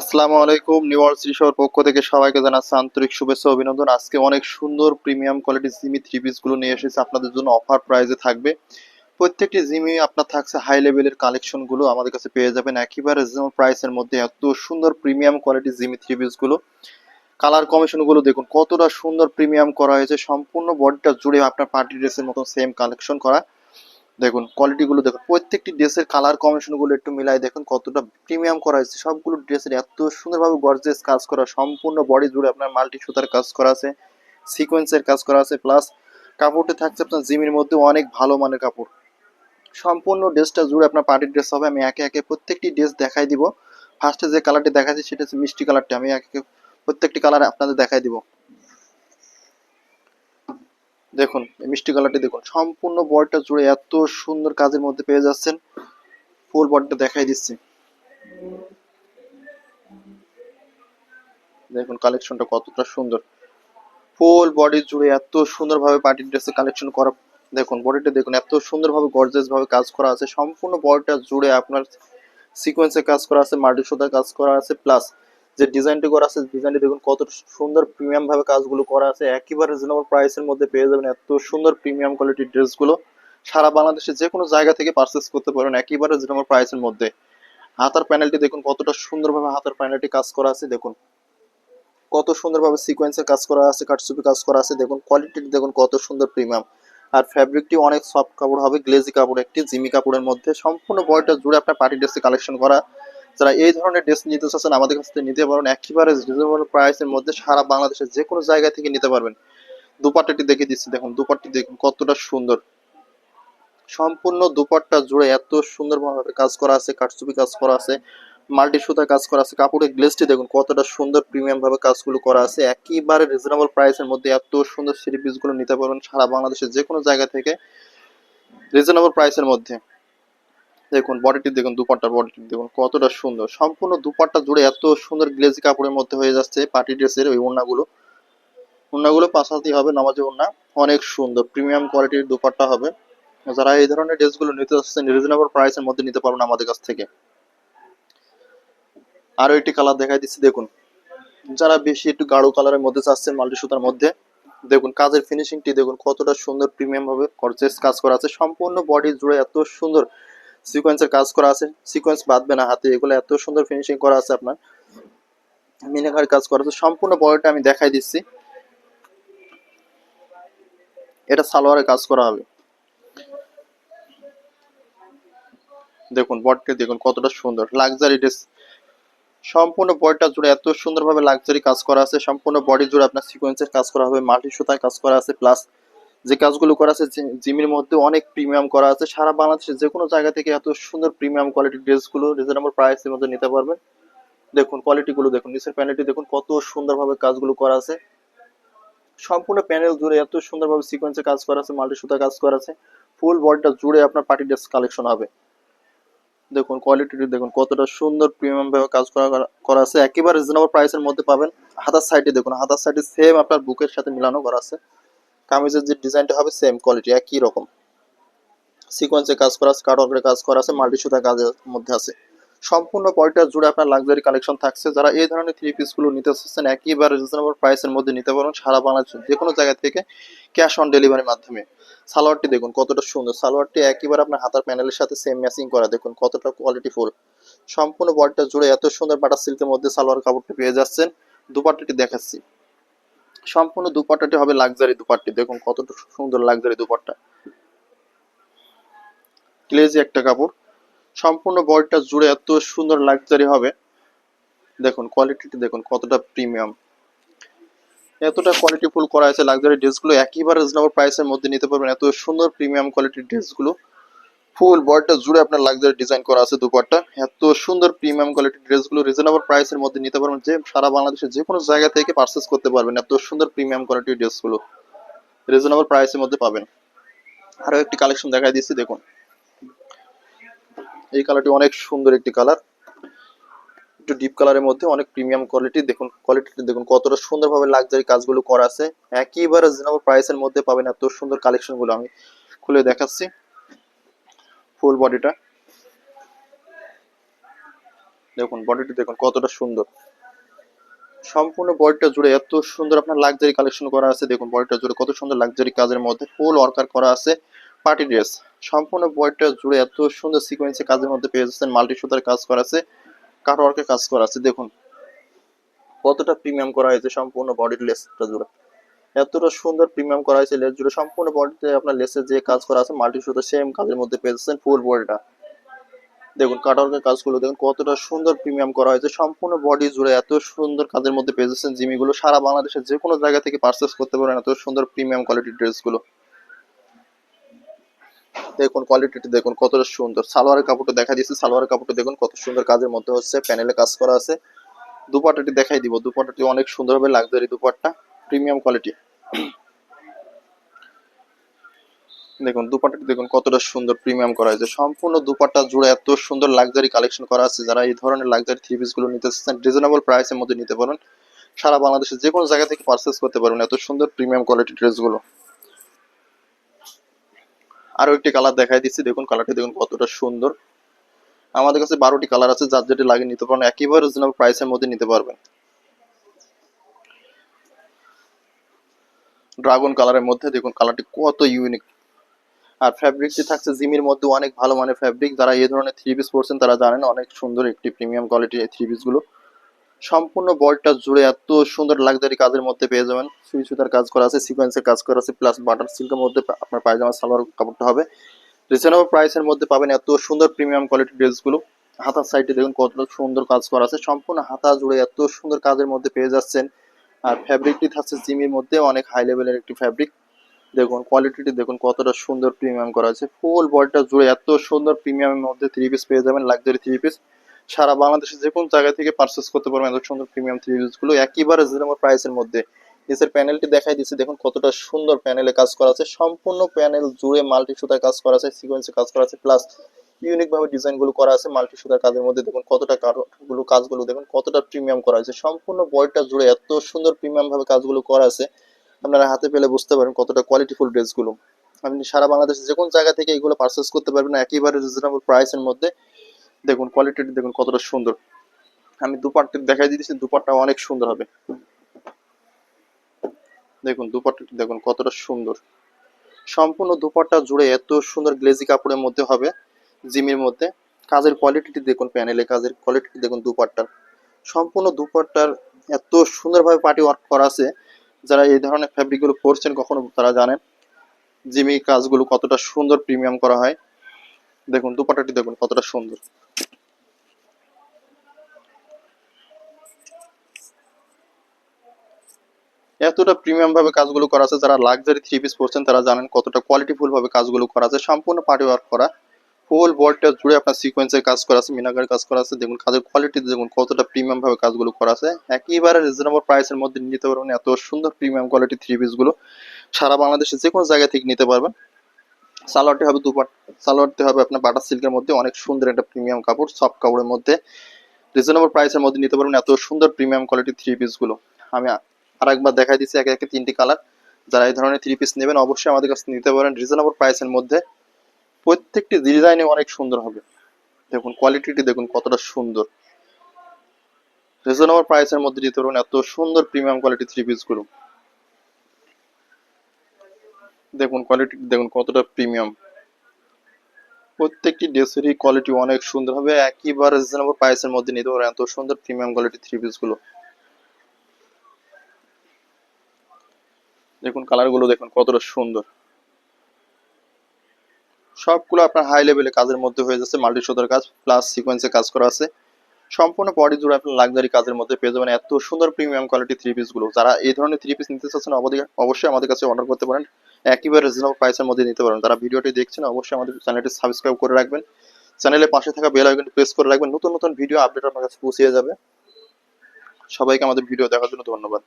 আসসালামু আলাইকুম new world পক্ষ থেকে সবাইকে জানাচ্ছি আন্তরিক শুভেচ্ছা অভিনন্দন। আজকে অনেক সুন্দর প্রিমিয়াম কোয়ালিটি জিমি থ্রি পিসগুলো নিয়ে এসেছে। আপনাদের জন্য অফার প্রাইজে থাকবে। প্রত্যেকটি জিমি আপনার থাকছে হাই লেভেলের কালেকশনগুলো আমাদের কাছে পেয়ে যাবেন। একেবারে প্রাইসের মধ্যে এত সুন্দর প্রিমিয়াম কোয়ালিটি জিমি থ্রি পিসগুলো। কালার কমিশনগুলো দেখুন, কতটা সুন্দর প্রিমিয়াম করা হয়েছে। সম্পূর্ণ বডিটা জুড়ে আপনার পার্টি ড্রেসের মতো সেম কালেকশন করা। দেখুন কোয়ালিটি গুলো দেখুন। প্রত্যেকটি ড্রেসের কালার কম্বিনেশনগুলো একটু মিলাই দেখুন কতটা প্রিমিয়াম করা হয়েছে। সবগুলো ড্রেসের এত সুন্দরভাবে গর্জেস কাজ করা, সম্পূর্ণ বডি জুড়ে আপনার মাল্টি সুতার কাজ করা আছে সিকোয়েন্সের কাজ করা আছে প্লাস কাপড়টা থাকছে আপনার জিমের মধ্যে অনেক ভালো মানের কাপড়। সম্পূর্ণ ড্রেসটা জুড়ে আপনার পার্টির ড্রেস হবে, আমি একে একে প্রত্যেকটি ড্রেস দেখাই দিব। ফার্স্টে যে কালারটি দেখাচ্ছি, সেটা হচ্ছে মিষ্টি কালারটা আমি একে একে প্রত্যেকটি কালার আপনাদের দেখাই দিব। দেখুন মিষ্টি কালারটি দেখুন, সম্পূর্ণ বডিটা জুড়ে এত সুন্দর কাজের মধ্যে পেয়ে যাচ্ছেন। ফুল বডিটা দেখাই দিচ্ছি। দেখুন, কালেকশনটা কতটা সুন্দর। ফুল বডি জুড়ে এত সুন্দরভাবে পার্টি ড্রেসের কালেকশন করা, দেখুন, বডিটা দেখুন, এত সুন্দরভাবে গর্জেস ভাবে কাজ করা আছে। সম্পূর্ণ বডিটা জুড়ে আপনার সিকোয়েন্সে কাজ করা আছে মাল্টি সুতার কাজ করা আছে প্লাস যে ডিজাইনটি করা আছে ডিজাইনটি দেখুন কত সুন্দর প্রিমিয়াম ভাবে কাজগুলো করা আছে। একেবারে রিজনেবল প্রাইসের মধ্যে পেয়ে যাবেন এত সুন্দর প্রিমিয়াম কোয়ালিটির ড্রেসগুলো সারা বাংলাদেশে যে কোনো জায়গা থেকে পারচেস করতে পারেন একেবারে রিজনেবল প্রাইসের মধ্যে। হাতার প্যানেলটি দেখুন কতটা সুন্দরভাবে হাতার প্যানেলটি কাজ করা আছে, দেখুন। কত সুন্দরভাবে সিকোয়েন্সের কাজ করা আছে কাটসুপি কাজ করা আছে, দেখুন। কোয়ালিটি দেখুন কত সুন্দর প্রিমিয়াম আর ফ্যাব্রিকটি অনেক সফট কাপড় হবে গ্লেজি কাপড়, একটি জিমি কাপড়ের মধ্যে। সম্পূর্ণ বডিটা জুড়ে আপনার পার্টি ড্রেসে কালেকশন করা। যারা এই ধরনের ড্রেস নিতে চাচ্ছেন, আমাদের কাছ থেকে নিতে পারেন একেবারে রিজনেবল প্রাইসের মধ্যে সারা বাংলাদেশের যে কোনো জায়গা থেকে নিতে পারবেন। দুপাট্টাটি দেখে দিচ্ছি, দেখুন, দুপাট্টি দেখুন, কতটা সুন্দর। সম্পূর্ণ দুপাট্টা জুড়ে এত সুন্দরভাবে কাজ করা আছে কাটসুপি কাজ করা আছে, মাল্টি সুতা কাজ করা আছে, কাপড়ের গ্লেসটি দেখুন, কতটা সুন্দর প্রিমিয়াম ভাবে কাজগুলো করা আছে। একেবারে রিজনেবল প্রাইসের মধ্যে এত সুন্দর থ্রি পিসগুলো নিতে পারবেন সারা বাংলাদেশের যে কোনো জায়গা থেকে রিজনেবল প্রাইসের মধ্যে। দেখুন বডিটি দেখুন, দুপাট্টার বডিটি দেখুন, কতটা সুন্দর। সম্পূর্ণ দুপাট্টা জুড়ে এত সুন্দর গ্লেজি কাপড়ের মধ্যে হয়ে যাচ্ছে পার্টি ড্রেসের ওই ওড়নাগুলো। ওড়নাগুলো পাশাপাশি হবে নামাজে ওড়না, অনেক সুন্দর প্রিমিয়াম কোয়ালিটির দুপাট্টা হবে। যারা এই ধরনের ড্রেসগুলো নিতে চাচ্ছেন রিজনেবল প্রাইসের মধ্যে নিতে পারবেন আমাদের কাছ থেকে। আরও একটি কালার দেখাই দিচ্ছি, দেখুন। যারা বেশি একটু গাঢ় কালারের মধ্যে চাচ্ছেন, মাল্টি সুতার মধ্যে, দেখুন, কাজের ফিনিশিংটি দেখুন, কতটা সুন্দর প্রিমিয়াম ভাবে গর্জেস কাজ করা আছে। সম্পূর্ণ বডি জুড়ে এত সুন্দর সিকোয়েন্সের কাজ করা আছে। সিকোয়েন্স বাঁধবে না হাতে, এগুলো এত সুন্দর ফিনিশিং করা আছে আপনার। মিনাকার কাজ করা আছে। সম্পূর্ণ বডিটা আমি দেখাই দিচ্ছি। এটা সালোয়ারে কাজ করা হবে। দেখুন, বডিটা দেখুন কতটা সুন্দর। লাক্সারি ড্রেস সম্পূর্ণ বডিটা জুড়ে এত সুন্দরভাবে লাক্সারি কাজ করা আছে। সম্পূর্ণ বডি জুড়ে আপনার সিকোয়েন্সের কাজ করা হবে। মাল্টি সুতায় কাজ করা আছে। প্লাস যে কাজগুলো করা আছে জিমির মধ্যে অনেক প্রিমিয়াম করা আছে। সারা বাংলাদেশের যে কোনো জায়গা থেকে এত সুন্দর প্রিমিয়াম কোয়ালিটির ড্রেসগুলো রিজনেবল প্রাইসের মধ্যে নিতে পারবেন। দেখুন কোয়ালিটিগুলো দেখুন, নিচের প্যানেলটি দেখুন, কত সুন্দরভাবে কাজগুলো করা আছে। সম্পূর্ণ প্যানেল জুড়ে এত সুন্দরভাবে সিকোয়েন্সে কাজ করা আছে মাল্টি সুতা কাজ করা আছে। ফুল বডিটা জুড়ে আপনার পার্টি ড্রেস কালেকশন হবে। দেখুন কোয়ালিটিটি দেখুন, কতটা সুন্দর প্রিমিয়াম ভাবে কাজ করা করা আছে। একেবারে রিজনেবল প্রাইসের মধ্যে পাবেন। হাতার সাইডে দেখুন, হাতার সাইডে সেম আপনার বুকের সাথে মিলানো করা আছে। কামিজের যে ডিজাইনটা হবে সেম কোয়ালিটি একই রকম। সিকোয়েন্সে কাজ করা আছে কাটওয়ার্কের কাজ করা আছে মাল্টি সুতা কাজের মধ্যে আছে। সম্পূর্ণ বডিটা জুড়ে আপনার লাক্সারি কালেকশন থাকছে। যারা এই ধরনের থ্রি পিসগুলো নিতে চাচ্ছেন, একেবারে রিজনেবল প্রাইসের মধ্যে নিতে পারবেন সারা বাংলাদেশের যে কোনো জায়গা থেকে ক্যাশ অন ডেলিভারির মাধ্যমে। সালোয়ারটি দেখুন, কতটা সুন্দর। সালোয়ারটি একেবারে আপনার হাতার প্যানেলের সাথে সেম ম্যাচিং করা। দেখুন, কতটা কোয়ালিটি ফুল সম্পূর্ণ বডিটা জুড়ে এত সুন্দর বাটার সিল্কের মধ্যে সালোয়ার কাপড়টি পেয়ে যাচ্ছেন। দুপাট্টাটি দেখাচ্ছি। সম্পূর্ণ দুপাট্টাটি হবে লাক্সারি দুপাট্টি। দেখুন কতটা সুন্দর লাক্সারি দুপাট্টা। গ্লেজি একটা কাপড়। সম্পূর্ণ বডিটা জুড়ে এত সুন্দর লাক্সারি হবে। দেখুন কোয়ালিটিটি দেখুন কতটা প্রিমিয়াম। এতটা কোয়ালিটি ফুল করা আছে লাক্সারি ড্রেসগুলো। একেবারে রিজনেবল প্রাইসের মধ্যে নিতে পারবেন। এত সুন্দর প্রিমিয়াম কোয়ালিটির ড্রেসগুলো। ফুল বডিটা জুড়ে আপনার লাক্সারি ডিজাইন করা আছে দুপাট্টা। এত সুন্দর প্রিমিয়াম কোয়ালিটির ড্রেসগুলো রিজনেবল প্রাইসের মধ্যে নিতে পারবেন। যে সারা বাংলাদেশের যে কোনো জায়গা থেকে পারচেস করতে পারবেন এত সুন্দর প্রিমিয়াম কোয়ালিটির ড্রেসগুলো। রিজনেবল প্রাইসের মধ্যে পাবেন। আরও একটি কালেকশন দেখাই দিচ্ছি, দেখুন। এই কালারটি অনেক সুন্দর একটি কালার একটু ডিপ কালারের মধ্যে অনেক প্রিমিয়াম কোয়ালিটি দেখুন কোয়ালিটিটি দেখুন, কতটা সুন্দরভাবে লাক্সারি কাজগুলো করা আছে। একেবারে রিজনেবল প্রাইসের মধ্যে পাবেন এত সুন্দর কালেকশনগুলো আমি খুলে দেখাচ্ছি। ফুল বডিটা। দেখুন, বডিটি দেখুন কতটা সুন্দর। সম্পূর্ণ বডিটা জুড়ে এত সুন্দর আপনার লাক্সারি কালেকশন করা আছে। দেখুন, বডিটা জুড়ে কত সুন্দর লাক্সারি কাজের মধ্যে ফুল ওয়ার্কার করা আছে। পার্টি ড্রেস সম্পূর্ণ বডিটা জুড়ে এত সুন্দর সিকোয়েন্সে কাজের মধ্যে পেয়ে যাচ্ছেন। মাল্টি সুতার কাজ করা আছে কাট ওয়ার্কের কাজ করা আছে। দেখুন, কতটা প্রিমিয়াম করা হয়েছে সম্পূর্ণ বডির লেসটা জুড়ে। এতটা সুন্দর প্রিমিয়াম করা হয়েছে লেস জুড়ে। সম্পূর্ণ বডিতে আপনার লেসে যে কাজ করা আছে মাল্টি সুতার সেম কাজের মধ্যে পেয়েছেন ফুল বডিটা দেখুন কাটওয়ার্কের কাজগুলো দেখুন, কতটা সুন্দর প্রিমিয়াম করা হয়েছে। সম্পূর্ণ বডি জুড়ে এত সুন্দর কাজের মধ্যে পেয়েছেন জিমিগুলো। সারা বাংলাদেশের যে কোনো জায়গা থেকে পারচেস করতে পারেন এত সুন্দর প্রিমিয়াম কোয়ালিটির ড্রেসগুলো দেখুন কোয়ালিটিটি দেখুন, কতটা সুন্দর। সালোয়ারের কাপড়টা দেখা দিয়েছে সালোয়ারের কাপড়টা দেখুন, কত সুন্দর কাজের মধ্যে হচ্ছে প্যানেলে কাজ করা আছে। দুপাটাটি দেখাই দিব। দুপাটাটি অনেক সুন্দর হবে লাক্সারি দুপাট্টা। প্রিমিয়াম কোয়ালিটি দেখুন দুপাট্টাটি দেখুন, কতটা সুন্দর প্রিমিয়াম করা হয়েছে। সম্পূর্ণ দুপাট্টা জুড়ে এত সুন্দর লাক্সারি কালেকশন করা আছে। যারা এই ধরনের লাক্সারি থ্রি পিসগুলো নিতে চাচ্ছেন রিজনেবল প্রাইসের মধ্যে নিতে পারেন। সারা বাংলাদেশে যে কোনো জায়গা থেকে পারচেস করতে পারবেন এত সুন্দর প্রিমিয়াম কোয়ালিটি ড্রেসগুলো আরও একটি কালার দেখাই দিচ্ছি। দেখুন কালারটি দেখুন কতটা সুন্দর। আমাদের কাছে বারোটি কালার আছে, যার যেটি লাগিয়ে নিতে পারেন, একেবারে রিজনেবল প্রাইসের মধ্যে নিতে পারবেন। ড্রাগন কালারের মধ্যে, দেখুন কালারটি কত ইউনিক আর ফ্যাব্রিকটি থাকছে জিমির মধ্যে, অনেক ভালো মানের ফ্যাব্রিক যারা এই ধরনের থ্রি পিস পরছেন, তারা জানেন অনেক সুন্দর একটি প্রিমিয়াম কোয়ালিটির এই থ্রি গুলো। সম্পূর্ণ বডিটা জুড়ে এত সুন্দর লাক্সারি কাজের মধ্যে পেয়ে যাবেন। সুই সুতার কাজ করা আছে সিকোয়েন্সের কাজ করা আছে প্লাস বাটার সিল্কের মধ্যে আপনার পায়জামা, সালোয়ার কাপড়টা হবে। রিজনেবল প্রাইসের মধ্যে পাবেন এত সুন্দর প্রিমিয়াম কোয়ালিটির ড্রেসগুলো হাতার সাইডে দেখুন কতটা সুন্দর কাজ করা আছে। সম্পূর্ণ হাতা জুড়ে এত সুন্দর কাজের মধ্যে পেয়ে যাচ্ছেন। আর ফ্যাব্রিকটি থাকছে জিমির মধ্যে, অনেক হাই লেভেলের একটি ফ্যাব্রিক দেখুন কোয়ালিটিটি দেখুন, কতটা সুন্দর প্রিমিয়াম করা আছে। ফুল বডিটা জুড়ে এত সুন্দর প্রিমিয়ামের মধ্যে থ্রি পিস পেয়ে যাবেন লাক্সারি থ্রি পিস সারা বাংলাদেশে যে কোনো জায়গা থেকে পারচেস করতে পারবেন এত সুন্দর প্রিমিয়াম থ্রি পিসগুলো। একেবারে রিজনেবল প্রাইসের মধ্যে। নিচের প্যানেলটি দেখাই দিচ্ছি, দেখুন কতটা সুন্দর প্যানেলে কাজ করা আছে। সম্পূর্ণ প্যানেল জুড়ে মাল্টি সুতার কাজ করা আছে সিকোয়েন্সে কাজ করা আছে। প্লাস ইউনিক ভাবে ডিজাইনগুলো করা আছে মাল্টি সুতার কাজের মধ্যে দেখুন কতটা গুলো কাজগুলো দেখুন কতটা প্রিমিয়াম করা আছে। সম্পূর্ণ বডিটা জুড়ে এত সুন্দর প্রিমিয়াম ভাবে কাজগুলো করা আছে, আপনারা হাতে পেলে বুঝতে পারেন কতটা কোয়ালিটিফুল ড্রেসগুলো আপনি সারা বাংলাদেশে যে কোনো জায়গা থেকে এগুলো পারচেস করতে পারবেন একেবারে রিজনেবল প্রাইসের মধ্যে। দেখুন কোয়ালিটিটি দেখুন কতটা সুন্দর। আমি দুপাট্টি দেখাই দিতেছি, দুপাটটা অনেক সুন্দর হবে। দেখুন দুপাট্টাটি দেখুন কতটা সুন্দর। সম্পূর্ণ দুপাট্টা জুড়ে এত সুন্দর গ্লেজি কাপড়ের মধ্যে হবে। জিমির মধ্যে। কাজের কোয়ালিটিটি দেখুন প্যানেলে কাজের কোয়ালিটি দেখুন দুপাট্টার সম্পূর্ণ দুপাট্টার এত সুন্দরভাবে পার্টি ওয়ার্ক করা আছে, যারা এই ধরনের ফ্যাব্রিকগুলো পরছেন কখনো তারা জানেন জিমি কাজগুলো কতটা সুন্দর প্রিমিয়াম করা হয়। দেখুন দুপাটাটি দেখুন কতটা সুন্দর। এতটা প্রিমিয়াম ভাবে কাজগুলো করা আছে, যারা লাক্সারি থ্রি পিস পরছেন তারা জানেন কতটা কোয়ালিটিফুল ভাবে কাজগুলো করা আছে। সম্পূর্ণ পার্টি ওয়ার্ক করা ফুল বডিটা জুড়ে আপনার সিকোয়েন্সের কাজ করা আছে মিনাকার কাজ করা আছে, দেখুন কাজের কোয়ালিটি দেখুন কতটা প্রিমিয়াম ভাবে কাজগুলো করা আছে। একেবারে রিজনেবল প্রাইসের মধ্যে নিতে পারবেন, এত সুন্দর প্রিমিয়াম কোয়ালিটি থ্রি পিসগুলো। সারা বাংলাদেশে যে কোনো জায়গা থেকে নিতে পারবেন। সালোয়ারটি হবে দুপাট সালোয়ারটি হবে আপনার বাটার সিল্কের মধ্যে, অনেক সুন্দর একটা প্রিমিয়াম কাপড় সফট কাপড়ের মধ্যে। রিজনেবল প্রাইসের মধ্যে নিতে পারবেন, এত সুন্দর প্রিমিয়াম কোয়ালিটি থ্রি পিসগুলো। আমি আরেকবার দেখাই দিচ্ছি একে একে তিনটি কালার যারা এই ধরনের থ্রি পিস নেবেন, অবশ্যই আমাদের কাছে নিতে পারেন। রিজনেবল প্রাইসের মধ্যে প্রত্যেকটি ডিজাইনে অনেক সুন্দর হবে। দেখুন কোয়ালিটিটি দেখুন কতটা সুন্দর। রিজনেবল প্রাইসের মধ্যে দিতে পারবেন এত সুন্দর প্রিমিয়াম কোয়ালিটি থ্রি পিসগুলো। দেখুন কোয়ালিটি দেখুন কতটা প্রিমিয়াম প্রত্যেকটি ড্রেসেরই কোয়ালিটি অনেক সুন্দর হবে। একেবারে রিজনেবল প্রাইসের মধ্যে নিতে পারবেন এত সুন্দর প্রিমিয়াম কোয়ালিটি থ্রি পিসগুলো। দেখুন কালারগুলো দেখুন কতটা সুন্দর। সবগুলো আপনার হাই লেভেলে কাজের মধ্যে হয়ে যাচ্ছে মাল্টি সুতার কাজ প্লাস সিকোয়েন্সে কাজ করা আছে। সম্পূর্ণ বডি জুড়ে আপনার লাক্সারি কাজের মধ্যে পেয়ে যাবেন এত সুন্দর প্রিমিয়াম কোয়ালিটি থ্রি পিসগুলো। যারা এই ধরনের থ্রি পিস নিতে চাচ্ছেন অবশ্যই আমাদের কাছে অর্ডার করতে পারেন। একেবারে রিজনেবল প্রাইসের মধ্যে নিতে পারেন। যারা ভিডিওটি দেখছেন, অবশ্যই আমাদের চ্যানেলটি সাবস্ক্রাইব করে রাখবেন। চ্যানেলের পাশে থাকা বেল আইকনটি প্রেস করে রাখবেন। নতুন নতুন ভিডিও আপডেট আপনার কাছে পৌঁছে যাবে। সবাইকে আমাদের ভিডিও দেখার জন্য ধন্যবাদ।